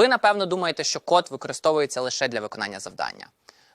Ви, напевно, думаєте, що код використовується лише для виконання завдання.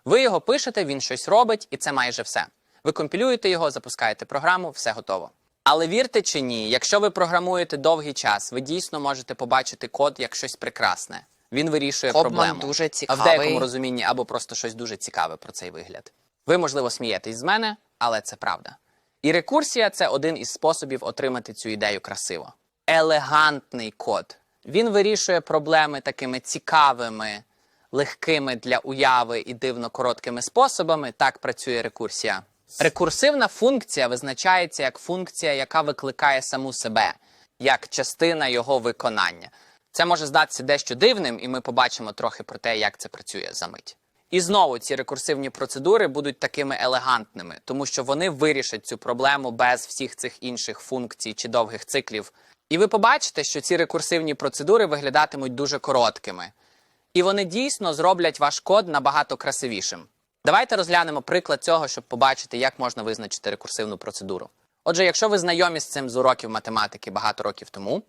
Ви його пишете, він щось робить, і це майже все. Ви компілюєте його, запускаєте програму, все готово. Але вірте чи ні, якщо ви програмуєте довгий час, ви дійсно можете побачити код як щось прекрасне. Він вирішує Кобман проблему. дуже А в цікавий. деякому розумінні або просто щось дуже цікаве про цей вигляд. Ви, можливо, смієтесь з мене, але це правда. І рекурсія це один із способів отримати цю ідею красиво. Елегантний код. Він вирішує проблеми такими цікавими, легкими для уяви і дивно короткими способами. Так працює рекурсія. Рекурсивна функція визначається як функція, яка викликає саму себе, як частина його виконання. Це може здатися дещо дивним, і ми побачимо трохи про те, як це працює за мить. І знову ці рекурсивні процедури будуть такими елегантними, тому що вони вирішать цю проблему без всіх цих інших функцій чи довгих циклів. І ви побачите, що ці рекурсивні процедури виглядатимуть дуже короткими. І вони дійсно зроблять ваш код набагато красивішим. Давайте розглянемо приклад цього, щоб побачити, як можна визначити рекурсивну процедуру. Отже, якщо ви знайомі з цим з уроків математики багато років тому,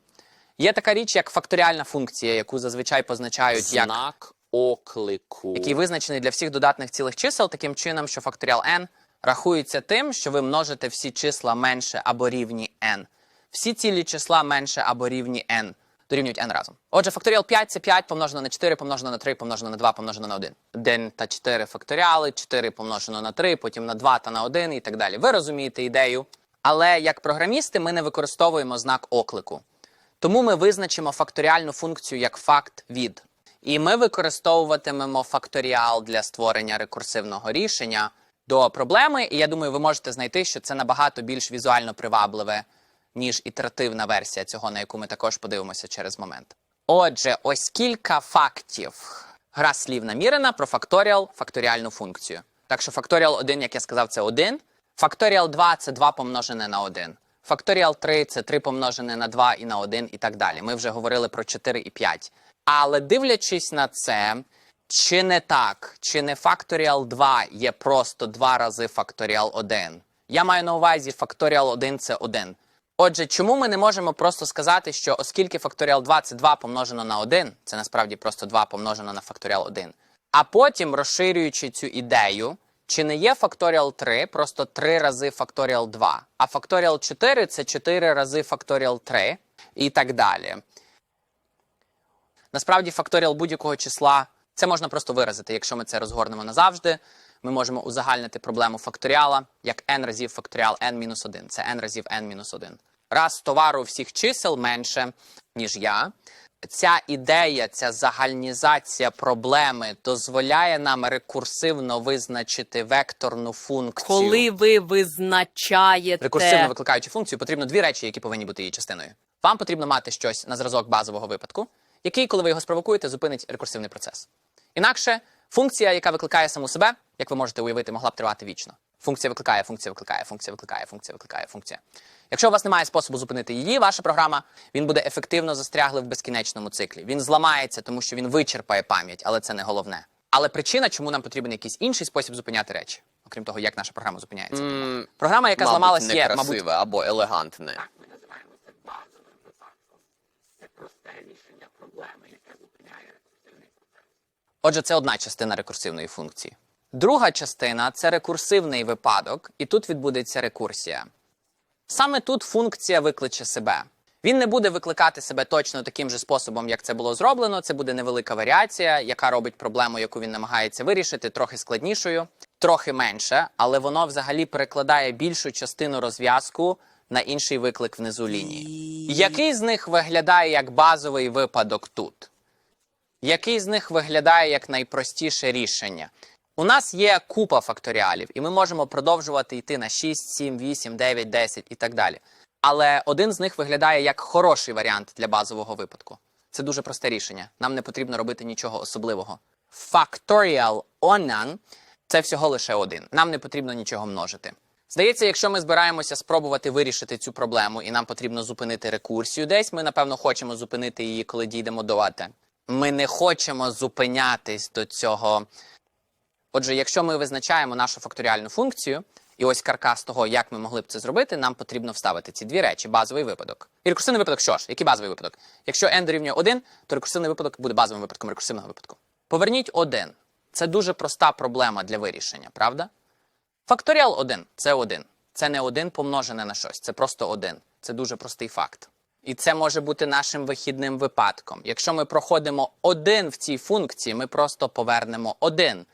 є така річ, як факторіальна функція, яку зазвичай позначають як Знак оклику. який визначений для всіх додатних цілих чисел, таким чином, що факторіал n рахується тим, що ви множите всі числа менше або рівні n. Всі цілі числа менше або рівні n дорівнюють n разом. Отже, факторіал 5 це 5 помножено на 4, помножено на 3, помножено на 2, помножено на 1. 1 та 4 факторіали, 4 помножено на 3, потім на 2 та на 1 і так далі. Ви розумієте ідею. Але як програмісти ми не використовуємо знак оклику. Тому ми визначимо факторіальну функцію як факт від. І ми використовуватимемо факторіал для створення рекурсивного рішення до проблеми. І я думаю, ви можете знайти, що це набагато більш візуально привабливе, ніж ітеративна версія цього, на яку ми також подивимося через момент. Отже, ось кілька фактів. Гра слів намірена про факторіал, факторіальну функцію. Так що факторіал 1, як я сказав, це 1. Факторіал 2 це 2 помножене на 1. Факторіал 3 це 3 помножене на 2 і на 1 і так далі. Ми вже говорили про 4 і 5. Але дивлячись на це, чи не так, чи не факторіал 2 є просто 2 рази факторіал 1? Я маю на увазі факторіал 1 це 1. Отже, чому ми не можемо просто сказати, що оскільки факторіал 2 це 2 помножено на 1, це насправді просто 2 помножено на факторіал 1. А потім, розширюючи цю ідею, чи не є факторіал 3 просто 3 рази факторіал 2, а факторіал 4 це 4 рази факторіал 3 і так далі. Насправді, факторіал будь-якого числа це можна просто виразити. Якщо ми це розгорнемо назавжди, ми можемо узагальнити проблему факторіала як n разів факторіал n-1. Це n разів n-1. Раз товару всіх чисел менше, ніж я. Ця ідея, ця загальнізація проблеми дозволяє нам рекурсивно визначити векторну функцію. Коли ви визначаєте Рекурсивно викликаючи функцію, потрібно дві речі, які повинні бути її частиною. Вам потрібно мати щось на зразок базового випадку, який, коли ви його спровокуєте, зупинить рекурсивний процес. Інакше функція, яка викликає саму себе, як ви можете уявити, могла б тривати вічно. Функція викликає, функція викликає, функція викликає, функція викликає, функція. Якщо у вас немає способу зупинити її, ваша програма, він буде ефективно застряглий в безкінечному циклі. Він зламається, тому що він вичерпає пам'ять, але це не головне. Але причина, чому нам потрібен якийсь інший спосіб зупиняти речі, окрім того, як наша програма зупиняється. Програма, яка мабуть, зламалась, є, мабуть, або елегантне. Отже, це одна частина рекурсивної функції. Друга частина це рекурсивний випадок, і тут відбудеться рекурсія. Саме тут функція викличе себе. Він не буде викликати себе точно таким же способом, як це було зроблено. Це буде невелика варіація, яка робить проблему, яку він намагається вирішити, трохи складнішою, трохи менше, але воно взагалі перекладає більшу частину розв'язку на інший виклик внизу лінії. Який з них виглядає як базовий випадок тут? Який з них виглядає як найпростіше рішення? У нас є купа факторіалів, і ми можемо продовжувати йти на 6, 7, 8, 9, 10 і так далі. Але один з них виглядає як хороший варіант для базового випадку. Це дуже просте рішення. Нам не потрібно робити нічого особливого. Factorial onan – це всього лише один. Нам не потрібно нічого множити. Здається, якщо ми збираємося спробувати вирішити цю проблему, і нам потрібно зупинити рекурсію десь, ми напевно хочемо зупинити її, коли дійдемо до АТ. Ми не хочемо зупинятись до цього. Отже, якщо ми визначаємо нашу факторіальну функцію, І ось каркас того, як ми могли б це зробити, нам потрібно вставити ці дві речі: базовий випадок. І рекурсивний випадок що ж? Який базовий випадок? Якщо n дорівнює 1, то рекурсивний випадок буде базовим випадком рекурсивного випадку. Поверніть 1. Це дуже проста проблема для вирішення, правда? Факторіал 1 це 1. Це не 1 помножене на щось, це просто 1. Це дуже простий факт. І це може бути нашим вихідним випадком. Якщо ми проходимо 1 в цій функції, ми просто повернемо 1.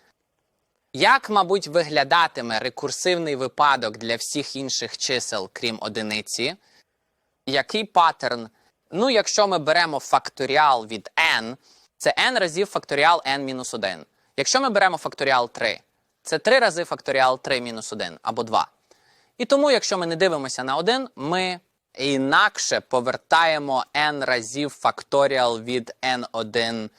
Як, мабуть, виглядатиме рекурсивний випадок для всіх інших чисел, крім одиниці? Який паттерн? Ну, якщо ми беремо факторіал від n, це n разів факторіал n-1. Якщо ми беремо факторіал 3, це 3 рази факторіал 3 мінус 1 або 2. І тому, якщо ми не дивимося на 1, ми інакше повертаємо n разів факторіал від n1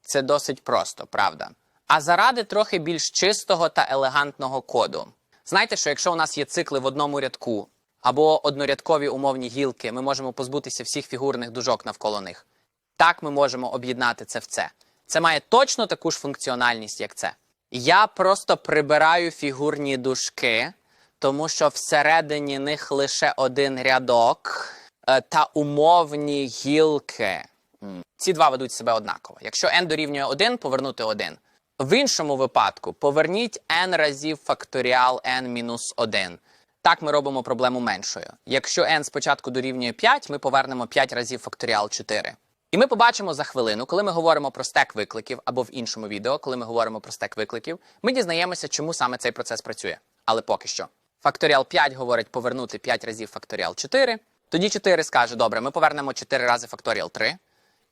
це досить просто, правда? А заради трохи більш чистого та елегантного коду. Знаєте, що якщо у нас є цикли в одному рядку або однорядкові умовні гілки, ми можемо позбутися всіх фігурних дужок навколо них. Так ми можемо об'єднати це в це. Це має точно таку ж функціональність, як це. Я просто прибираю фігурні дужки, тому що всередині них лише один рядок е, та умовні гілки. Ці два ведуть себе однаково. Якщо n дорівнює 1, повернути 1. В іншому випадку поверніть n разів факторіал n мінус 1. Так ми робимо проблему меншою. Якщо n спочатку дорівнює 5, ми повернемо 5 разів факторіал 4. І ми побачимо за хвилину, коли ми говоримо про стек викликів, або в іншому відео, коли ми говоримо про стек викликів, ми дізнаємося, чому саме цей процес працює. Але поки що. Факторіал 5 говорить повернути 5 разів факторіал 4. Тоді 4 скаже, добре, ми повернемо 4 рази факторіал 3.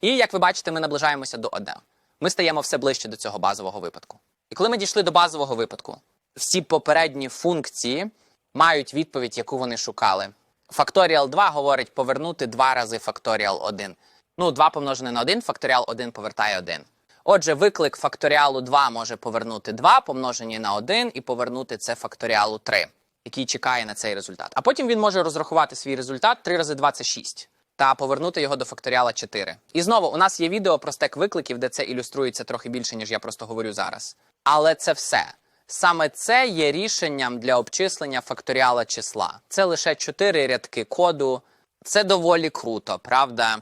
І як ви бачите, ми наближаємося до 1. Ми стаємо все ближче до цього базового випадку. І коли ми дійшли до базового випадку, всі попередні функції мають відповідь, яку вони шукали. Факторіал 2 говорить повернути 2 рази факторіал 1. Ну, 2 помножене на 1, факторіал 1 повертає 1. Отже, виклик факторіалу 2 може повернути 2, помножені на 1, і повернути це факторіалу 3, який чекає на цей результат. А потім він може розрахувати свій результат 3 рази 2 це 6 та повернути його до факторіала 4. І знову у нас є відео про стек викликів, де це ілюструється трохи більше, ніж я просто говорю зараз. Але це все. Саме це є рішенням для обчислення факторіала числа. Це лише 4 рядки коду. Це доволі круто, правда?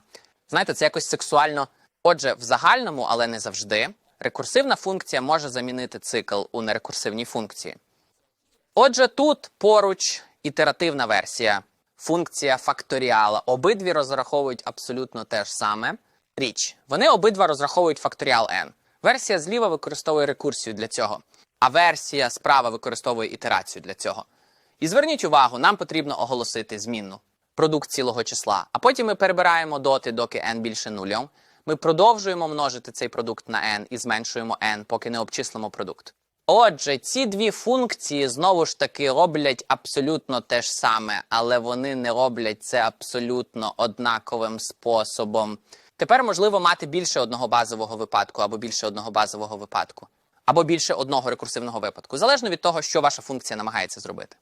Знаєте, це якось сексуально. Отже, в загальному, але не завжди, рекурсивна функція може замінити цикл у нерекурсивній функції. Отже, тут поруч ітеративна версія, функція факторіала. Обидві розраховують абсолютно те ж саме. Річ. Вони обидва розраховують факторіал n. Версія зліва використовує рекурсію для цього, а версія справа використовує ітерацію для цього. І зверніть увагу, нам потрібно оголосити змінну продукт цілого числа. А потім ми перебираємо доти, доки n більше нуля. Ми продовжуємо множити цей продукт на n і зменшуємо n, поки не обчислимо продукт. Отже, ці дві функції знову ж таки роблять абсолютно те ж саме, але вони не роблять це абсолютно однаковим способом. Тепер можливо мати більше одного базового випадку або більше одного базового випадку, або більше одного рекурсивного випадку, залежно від того, що ваша функція намагається зробити.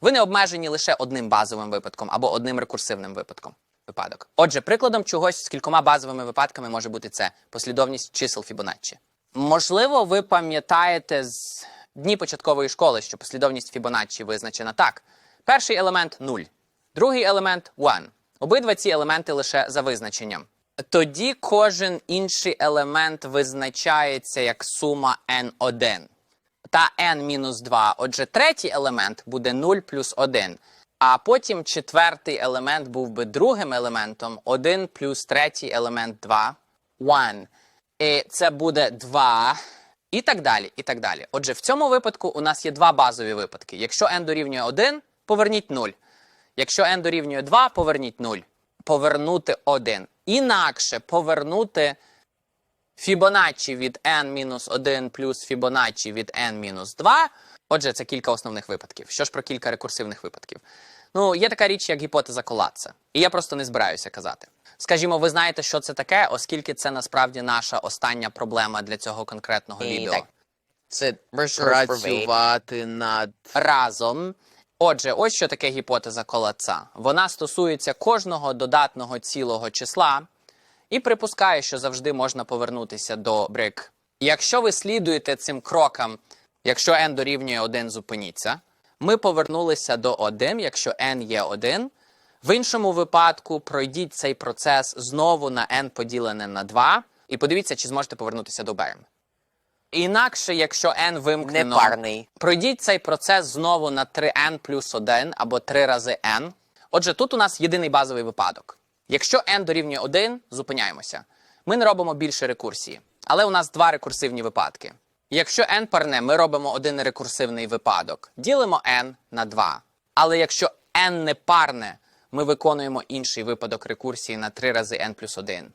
Ви не обмежені лише одним базовим випадком або одним рекурсивним випадком. Випадок. Отже, прикладом чогось з кількома базовими випадками може бути це послідовність чисел Фібоначчі. Можливо, ви пам'ятаєте з дні початкової школи, що послідовність Фібоначчі визначена так: перший елемент 0, другий елемент 1. Обидва ці елементи лише за визначенням. Тоді кожен інший елемент визначається як сума n1 та n-2. Отже, третій елемент буде 0 плюс 1. А потім четвертий елемент був би другим елементом 1 плюс третій елемент 2 1. І це буде 2. І так далі. і так далі. Отже, в цьому випадку у нас є два базові випадки. Якщо n дорівнює 1, поверніть 0. Якщо n дорівнює 2, поверніть 0. Повернути 1. Інакше повернути Фібоначчі від n-1 плюс Фібоначчі від n-2. Отже, це кілька основних випадків. Що ж про кілька рекурсивних випадків? Ну, є така річ, як гіпотеза колапса. І я просто не збираюся казати. Скажімо, ви знаєте, що це таке, оскільки це насправді наша остання проблема для цього конкретного І відео. так. Це Працювати над разом. Отже, ось що таке гіпотеза колапса. Вона стосується кожного додатного цілого числа і припускає, що завжди можна повернутися до брик. Якщо ви слідуєте цим крокам, якщо n дорівнює 1, зупиніться, Ми повернулися до 1, якщо n є 1. В іншому випадку пройдіть цей процес знову на n поділене на 2 і подивіться, чи зможете повернутися до берем. Інакше, якщо n вимкнено, Непарний. пройдіть цей процес знову на 3n плюс 1 або 3 рази n. Отже, тут у нас єдиний базовий випадок. Якщо n дорівнює 1, зупиняємося. Ми не робимо більше рекурсії. Але у нас два рекурсивні випадки. Якщо n парне, ми робимо один рекурсивний випадок. Ділимо n на 2. Але якщо n не парне, ми виконуємо інший випадок рекурсії на 3 рази n плюс 1.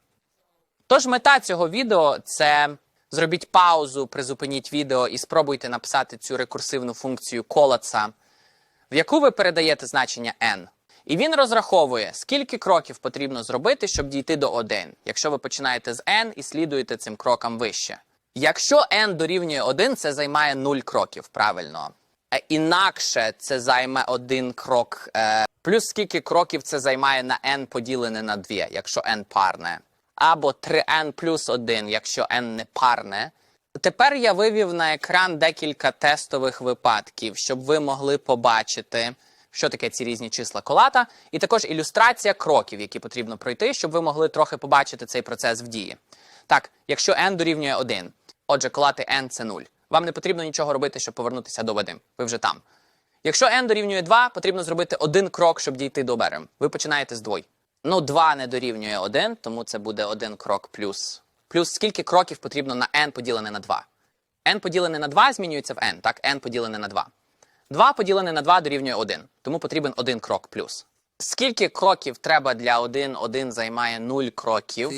Тож мета цього відео це зробіть паузу, призупиніть відео і спробуйте написати цю рекурсивну функцію колодца, в яку ви передаєте значення n. І він розраховує, скільки кроків потрібно зробити, щоб дійти до 1, якщо ви починаєте з n і слідуєте цим крокам вище. Якщо n дорівнює 1, це займає 0 кроків, правильно. Е, Інакше це займе один крок. Е, плюс скільки кроків це займає на n поділене на 2, якщо n парне. Або 3n плюс 1, якщо n не парне. Тепер я вивів на екран декілька тестових випадків, щоб ви могли побачити, що таке ці різні числа колата, і також ілюстрація кроків, які потрібно пройти, щоб ви могли трохи побачити цей процес в дії. Так, якщо n дорівнює 1, отже, колати n це 0. Вам не потрібно нічого робити, щоб повернутися до Вадим. Ви вже там. Якщо n дорівнює 2, потрібно зробити один крок, щоб дійти до берем. Ви починаєте з двой. Ну, 2 не дорівнює 1, тому це буде один крок плюс. Плюс скільки кроків потрібно на n поділене на 2? n поділене на 2 змінюється в n, так? n поділене на 2. 2 поділене на 2 дорівнює 1, тому потрібен один крок плюс. Скільки кроків треба для 1, 1 займає 0 кроків.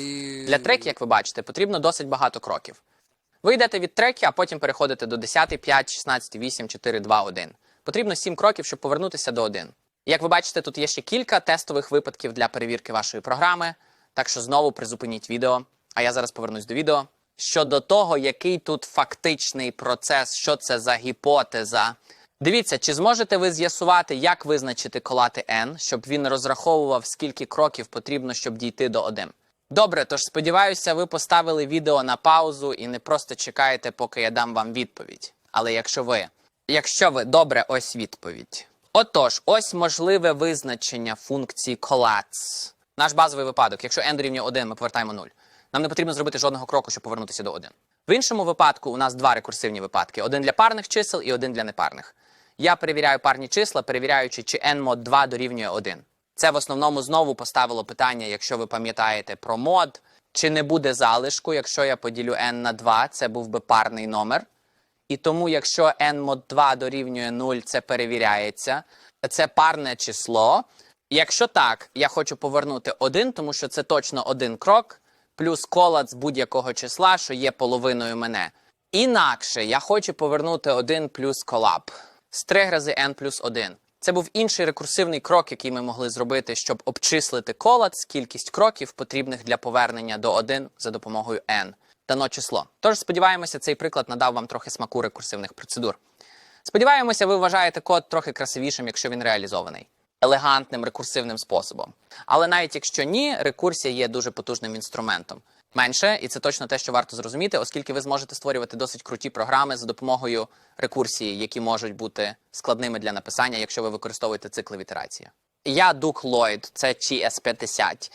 Для треки, як ви бачите, потрібно досить багато кроків. Ви йдете від треки, а потім переходите до 10, 5, 16, 8, 4, 2, 1. Потрібно 7 кроків, щоб повернутися до 1. Як ви бачите, тут є ще кілька тестових випадків для перевірки вашої програми. Так що знову призупиніть відео. А я зараз повернусь до відео. Щодо того, який тут фактичний процес, що це за гіпотеза. Дивіться, чи зможете ви з'ясувати, як визначити колати n, щоб він розраховував, скільки кроків потрібно, щоб дійти до 1. Добре, тож сподіваюся, ви поставили відео на паузу і не просто чекаєте, поки я дам вам відповідь. Але якщо ви, якщо ви добре, ось відповідь. Отож, ось можливе визначення функції колац. Наш базовий випадок. Якщо n дорівнює 1, ми повертаємо 0. Нам не потрібно зробити жодного кроку, щоб повернутися до 1. В іншому випадку у нас два рекурсивні випадки: один для парних чисел і один для непарних. Я перевіряю парні числа, перевіряючи, чи n мод 2 дорівнює 1. Це в основному знову поставило питання, якщо ви пам'ятаєте про мод, чи не буде залишку, якщо я поділю n на 2, це був би парний номер. І тому, якщо n мод 2 дорівнює 0, це перевіряється. Це парне число. Якщо так, я хочу повернути 1, тому що це точно один крок, плюс колац будь-якого числа, що є половиною мене. Інакше я хочу повернути 1 плюс колап з 3 рази n плюс 1. Це був інший рекурсивний крок, який ми могли зробити, щоб обчислити колац, кількість кроків, потрібних для повернення до 1 за допомогою n. Дано число. Тож сподіваємося, цей приклад надав вам трохи смаку рекурсивних процедур. Сподіваємося, ви вважаєте код трохи красивішим, якщо він реалізований елегантним рекурсивним способом. Але навіть якщо ні, рекурсія є дуже потужним інструментом. Менше, і це точно те, що варто зрозуміти, оскільки ви зможете створювати досить круті програми за допомогою рекурсії, які можуть бути складними для написання, якщо ви використовуєте цикли в ітерації. Я Дук Ллойд, це GS50.